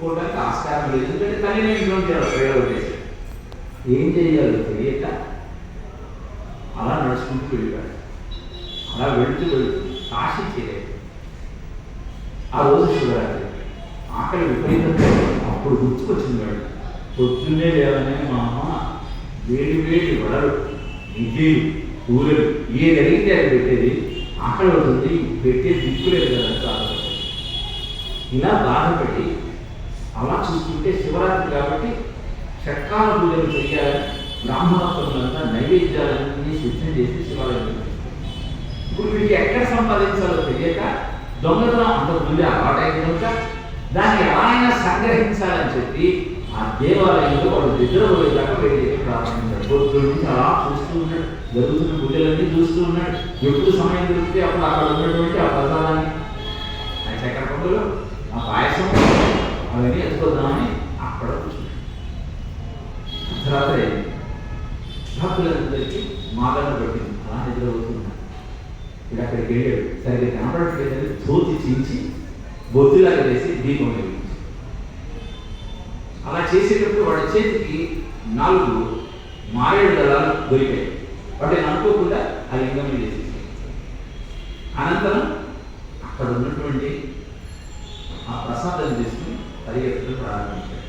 ముట్టుకోవడానికి ఆస్కారం లేదు. ఎందుకంటే తల్లి ఇటువంటి ప్రయోగం ఏం చేయాలో తెలియక అలా నడుచుకుంటూ వెళ్ళాడు అలా వెళుతూ వెళుతూ కాశీ చేయలేదు ఆ రోజు శివరాత్రి. ఆకలి విపరీతంగా అప్పుడు గుర్తుకొచ్చింది వాడు పొద్దున్నే లేవనే మా అమ్మ వేడి వేడి వడలు ఇడ్లీలు కూరలు ఏది అడిగితే అది పెట్టేది. ఆకలి అవుతుంది పెట్టే దిక్కులేదు కదా ఇలా బాధపడి అలా చూసుకుంటే శివరాత్రి కాబట్టి చక్కాల పూజలు చేయాలి బ్రాహ్మణత్వంలో నైవేద్యాలన్నీ సిద్ధం చేసి శివాలయం ఇప్పుడు వీటికి ఎక్కడ సంపాదించాలో తెలియక దొంగతనం అంత ముందే అలవాటైంది కనుక దాన్ని ఎలా అయినా సంగ్రహించాలని చెప్పి ఆ దేవాలయంలో వాడు నిద్రపోయేదాకా వెళ్ళి ప్రారంభించాడు పొద్దున్న నుంచి అలా చూస్తూ ఉన్నాడు జరుగుతున్న పూజలన్నీ చూస్తూ ఉన్నాడు. ఎప్పుడు సమయం దొరికితే అప్పుడు అక్కడ ఉన్నటువంటి ఆ ప్రసాదాన్ని. ఆ చక్కెర పొంగులు ఆ పాయసం అవన్నీ ఎత్తుకోద్దామని అక్కడ కూర్చున్నాడు అర్ధరాత్రి అయింది. భక్తులందరికీ మాదన పెట్టింది. అలా నిద్రపోతున్నాడు ఇది అక్కడికి వెళ్ళాడు. సరిగ్గా కనపడట్లేదని ధోతి చించి బొద్దులాగా వేసి దీపం వెలిగించి అలా చేసేటప్పుడు వాడి చేతికి నాలుగు మారేడు దళాలు దొరికాయి. వాటిని అనుకోకుండా ఆ లింగం మీద అనంతరం అక్కడ ఉన్నటువంటి ఆ ప్రసాదం తీసుకుని हरि ओम